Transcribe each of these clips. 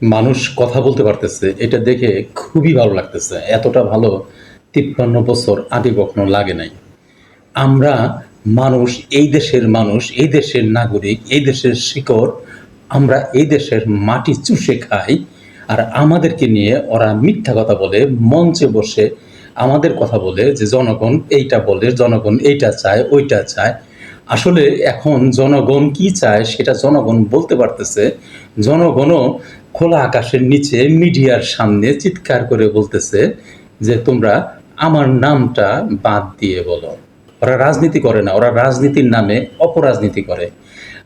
মানুষ কথা বলতে পারতেছে, এটা দেখে খুবই ভালো লাগতেছে। এতটা ভালো তিপ্পান্ন বছর আগে কখনো লাগে নাই। আমরা মানুষ, এই দেশের মানুষ, এই দেশের নাগরিক, এই দেশের শিকড়, আমরা এই দেশের মাটি চুষে খাই আর আমাদেরকে নিয়ে ওরা মিথ্যা কথা বলে, মঞ্চে বসে আমাদের কথা বলে যে জনগণ এইটা বলে, জনগণ এইটা চায়, ওইটা চায়। আসলে এখন জনগণ কি চায় সেটা জনগণ বলতে পারতেছে। জনগণও খোলা আকাশের নিচে মিডিয়ার সামনে চিৎকার করে বলতেছে যে, তোমরা আমার নামটা বাদ দিয়ে বলো। ওরা রাজনীতি করে না, ওরা রাজনীতির নামে অপরাজনীতি করে।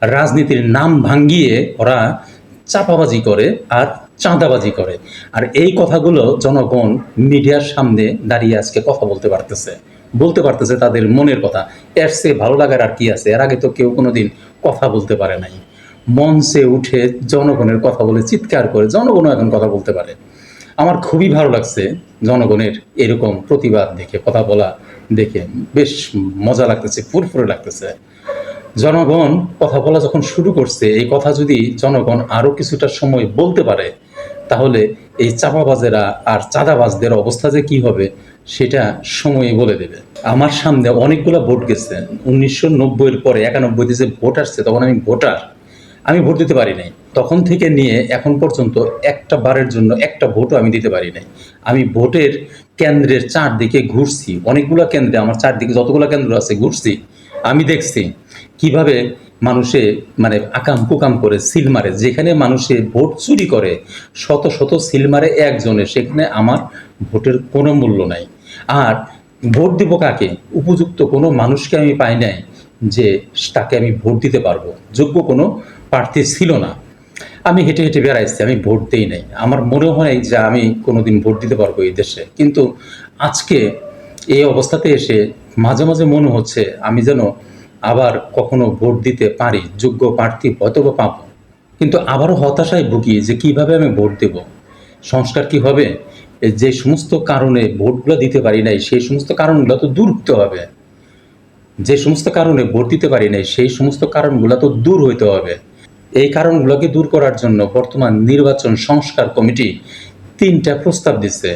রাজনীতির নাম ভাঙ্গিয়ে ওরা চাপাবাজি করে আর চাঁদাবাজি করে। আর এই কথাগুলো জনগণ মিডিয়ার সামনে দাঁড়িয়ে আজকে কথা বলতে পারতেছে। বলতে পারতেছে তাদের মনের কথা। এর চেয়ে ভালো লাগার আর কি আছে? এর আগে তো কেউ কোনোদিন কথা বলতে পারে নাই। মঞ্চে উঠে জনগণের কথা বলে চিৎকার করে, জনগণও এখন কথা বলতে পারে। আমার খুবই ভালো লাগছে জনগণের এরকম প্রতিবাদ দেখে, কথা বলা দেখে। বেশ মজা লাগতেছে, ফুরফুরে লাগতেছে। জনগণ কথা বলা যখন শুরু করছে, এই কথা যদি জনগণ আরও কিছুটা সময় বলতে পারে, তাহলে এই চাপাবাজেরা আর চাঁদাবাজদের অবস্থা যে কি হবে, সেটা সময়ে বলে দেবে। আমার সামনে অনেকগুলো ভোট গেছে। উনিশশো নব্বইয়ের পরে, একানব্বইতে যে ভোট আসছে, তখন আমি ভোটার। আমি ভোট দিতে পারি নাই। তখন থেকে নিয়ে এখন পর্যন্ত একটা বারের জন্য একটা ভোটও আমি দিতে পারি নাই। আমি ভোটের কেন্দ্রের চারদিকে ঘুরছি। অনেকগুলো কেন্দ্রে, আমার চারদিকে যতগুলো কেন্দ্র আছে, ঘুরছি। আমি দেখছি কীভাবে মানুষে মানে আকাম কুকাম করে সিল মারে। যেখানে মানুষে ভোট চুরি করে, শত শত সিল মারে একজনে, সেখানে আমার ভোটের কোনো মূল্য নাই। আর ভোট দিব কাকে? উপযুক্ত কোনো মানুষকে আমি পাই নাই যে তাকে আমি ভোট দিতে পারব। যোগ্য কোনো প্রার্থী ছিল না। আমি হেঁটে হেঁটে বেড়াইছি আমি ভোট দেই নাই। আমার মনে হয় যে আমি কোনোদিন ভোট দিতে পারব এই দেশে। কিন্তু আজকে এই অবস্থাতে এসে মাঝে মাঝে মনে হচ্ছে আমি যেন আবার কখনো ভোট দিতে পারি, যোগ্য প্রার্থী হয়তো বা পাবো। কিন্তু আবারও হতাশায় ভুগি যে কীভাবে আমি ভোট দেব, সংস্কার কি হবে, যে সমস্ত কারণে ভোটগুলো দিতে পারি নাই, সেই সমস্ত কারণগুলো তো দূর হতে হবে। যে সমস্ত কারণে ভোট দিতে পারি নাই, সেই সমস্ত কারণগুলো তো দূর হইতে হবে। এই কারণগুলোকে দূর করার জন্য বর্তমান নির্বাচন সংস্কার কমিটি তিনটা প্রস্তাব দিচ্ছে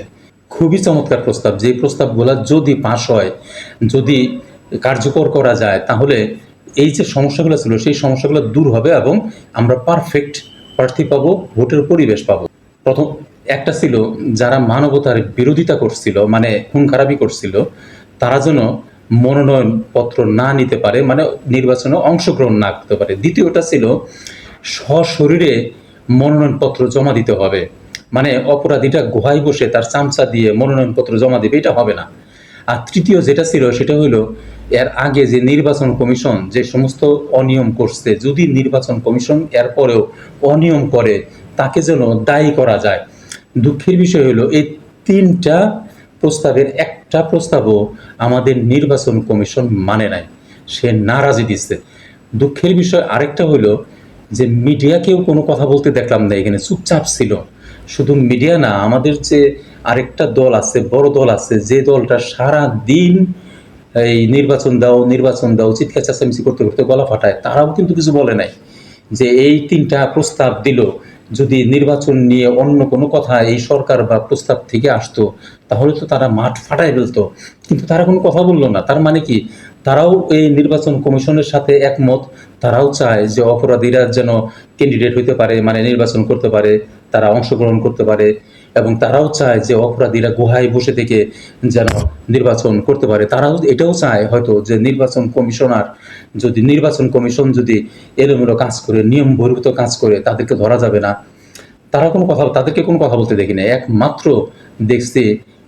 খুবই চমৎকার প্রস্তাব। যে প্রস্তাবগুলো যদি পাশ হয়, যদি কার্যকর করা যায়, তাহলে এই যে সমস্যাগুলো ছিল, সেই সমস্যাগুলো দূর হবে এবং আমরা পারফেক্ট প্রার্থী পাবো, ভোটের পরিবেশ পাবো। প্রথম একটা ছিল, যারা মানবতার বিরোধিতা করছিল মানে খুন খারাপি করছিল, তারা যেন মনোনয়ন পত্র না নিতে পারে মানে নির্বাচনে অংশগ্রহণ না করতে পারে। দ্বিতীয়টা ছিল সশরীরে মনোনয়নপত্র জমা দিতে হবে। মানে অপরাধীটা গুহায় বসে তার চামচা দিয়ে মনোনয়নপত্র জমা দেবে, এটা হবে না। আর তৃতীয় যেটা ছিল, সেটা হলো এর আগে যে নির্বাচন কমিশন যে সমস্ত অনিয়ম করছে, যদি নির্বাচন কমিশন এর পরেও অনিয়ম করে, তাকে যেন দায়ী করা যায়। দুঃখের বিষয় হলো এই তিনটা প্রস্তাবের একটা প্রস্তাবও আমাদের নির্বাচন কমিশন মানে নাই, সে নারাজি দিচ্ছে। দুঃখের বিষয় আরেকটা হলো যে মিডিয়াকেও কোনো কথা বলতে দেখলাম না, এখানে চুপচাপ ছিল। শুধু মিডিয়া না, আমাদের যে আরেকটা দল আছে, বড় দল আছে, যে দলটা সারা দিন এই নির্বাচন দাও নির্বাচন দাও, চিৎকার চেঁচামেচি করতে করতে গলা ফাটায়, তারাও কিন্তু কিছু বলে নাই। যে এই তিনটা প্রস্তাব দিল, যদি নির্বাচন নিয়ে অন্য কোনো কথা এই সরকার বা প্রস্তাব থেকে আসতো, তাহলে তো তারা মাঠ ফাটাই ফেলতো। কিন্তু তারা কোনো কথা বলল না, তার মানে কি? তারাও এই নির্বাচন কমিশনের সাথে একমত। তারাও চায় যে অপরাধীরা যেন ক্যান্ডিডেট হইতে পারে মানে নির্বাচন করতে পারে, তারা অংশগ্রহণ করতে পারে, এবং তারাও চায় যে অপরাধীরা গুহায় বসে থেকে যেন নির্বাচন করতে পারে। তারাও এটাও চায় হয়তো যে নির্বাচন কমিশনার যদি, নির্বাচন কমিশন যদি এলোমেলো কাজ করে নিয়ম বহির্ভূত কাজ করে, তাদেরকে ধরা যাবে না। তারা কোনো কথা, তাদেরকে কোনো কথা বলতে দেখি না একমাত্র দেখছি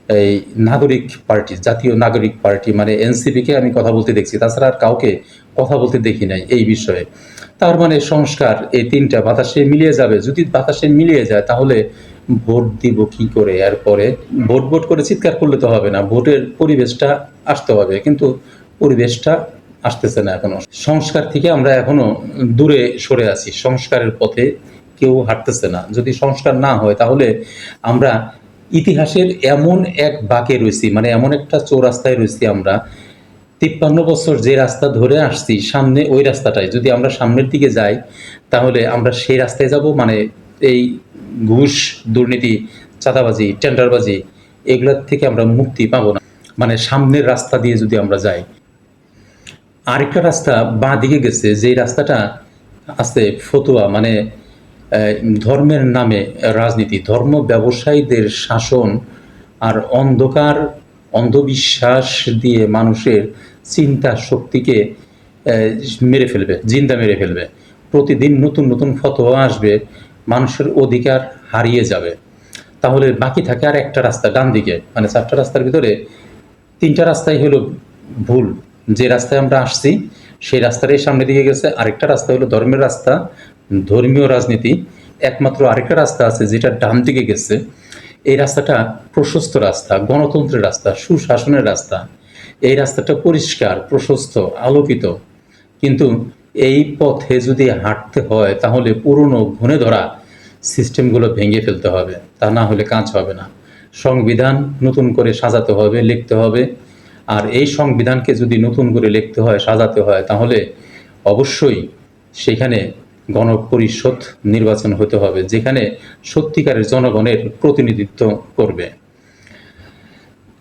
এই নাগরিক পার্টি, জাতীয় নাগরিক পার্টি মানে এনসিপিকে আমি কথা বলতে দেখছি, তাছাড়া আর কাউকে কথা বলতে দেখি নাই এই বিষয়ে। তার মানে সংস্কার এই তিনটা বাতাসে মিলিয়ে যাবে। যদি বাতাসে মিলিয়ে যায়, তাহলে ভোট দিব কি করে? এরপরে ভোট ভোট করে চিৎকার করলে তো হবে না। ভোটের পরিবেশটা আসতে হবে, কিন্তু পরিবেশটা আসতেছে না এখনও। সংস্কার থেকে আমরা এখনও দূরে সরে আছি। সংস্কারের পথে কেউ হাঁটতেছে না। যদি সংস্কার না হয়, তাহলে আমরা ইতিহাসের এমন এক বাঁকে রয়েছি মানে এমন একটা চৌরাস্তায় রয়েছি আমরা, তিপ্পান্ন বছর যে রাস্তা ধরে আসছি, সামনে ওই রাস্তাটাই যদি আমরা সামনের দিকে যাই, তাহলে আমরা সেই রাস্তায় যাব মানে এই ঘুষ, দুর্নীতি, চাঁদাবাজি, টেন্ডারবাজি, এগুলোর থেকে আমরা মুক্তি পাবো না। মানে সামনের রাস্তা দিয়ে যদি আমরা যাই। আরেকটা রাস্তা বাঁ দিকে গেছে যে রাস্তাটা আছে ফতুয়া মানে ধর্মের নামে রাজনীতি, ধর্ম ব্যবসায়ীদের শাসন আর অন্ধকার, অন্ধবিশ্বাস দিয়ে মানুষের চিন্তা শক্তিকে মেরে ফেলবে, জিন্দা মেরে ফেলবে। প্রতিদিন নতুন নতুন ফতোয়া আসবে, মানুষের অধিকার হারিয়ে যাবে। তাহলে বাকি থাকে আর একটা রাস্তা ডান দিকে মানে চারটা রাস্তার ভিতরে তিনটা রাস্তাই হলো ভুল। যে রাস্তায় আমরা আসছি, সেই রাস্তাটাই সামনে দিকে গেছে, আরেকটা রাস্তা হলো ধর্মের রাস্তা ধর্মীয় রাজনীতি একমাত্র আরেকটা রাস্তা আছে যেটা ডান দিকে গেছে। এই রাস্তাটা প্রশস্ত রাস্তা, গণতন্ত্রের রাস্তা, সুশাসনের রাস্তা। এই রাস্তাটা পরিষ্কার, প্রশস্ত, আলোকিত। কিন্তু এই পথে যদি হাঁটতে হয়, তাহলে পুরনো ঘুণে ধরা সিস্টেমগুলো ভেঙে ফেলতে হবে। তা না হলে কাজ হবে না। সংবিধান নতুন করে সাজাতে হবে, লিখতে হবে। আর এই সংবিধানকে যদি নতুন করে লিখতে হয়, সাজাতে হয়, তাহলে অবশ্যই সেখানে গণপরিষদ নির্বাচন হতে হবে, যেখানে সত্যিকারের জনগণের প্রতিনিধিত্ব করবে।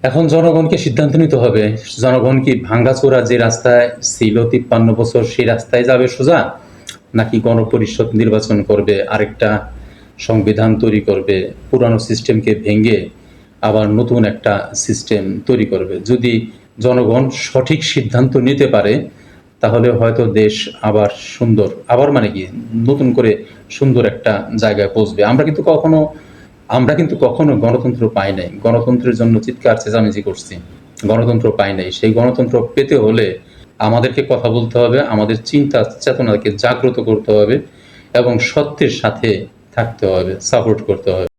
এখন জনগণকে সিদ্ধান্ত নিতে হবে, জনগণ কি ভাঙ্গাচোরা যে রাস্তায় ছিল তিপ্পান্ন বছর সেই রাস্তায় যাবে সোজা, নাকি গণপরিষদ নির্বাচন করবে, আরেকটা সংবিধান তৈরি করবে, পুরানো সিস্টেমকে ভেঙে আবার নতুন একটা সিস্টেম তৈরি করবে? যদি জনগণ সঠিক সিদ্ধান্ত নিতে পারে তাহলে হয়তো দেশ আবার সুন্দর, আবার মানে কি, নতুন করে সুন্দর একটা জায়গায় পৌঁছবে। আমরা কিন্তু কখনো, আমরা কিন্তু কখনো গণতন্ত্র পাই নাই। গণতন্ত্রের জন্য চিৎকার, চেঁচামেচি করছি। গণতন্ত্র পাই নাই। সেই গণতন্ত্র পেতে হলে আমাদেরকে কথা বলতে হবে, আমাদের চিন্তা, চেতনাকে জাগ্রত করতে হবে এবং সত্যের সাথে থাকতে হবে, সাপোর্ট করতে হবে।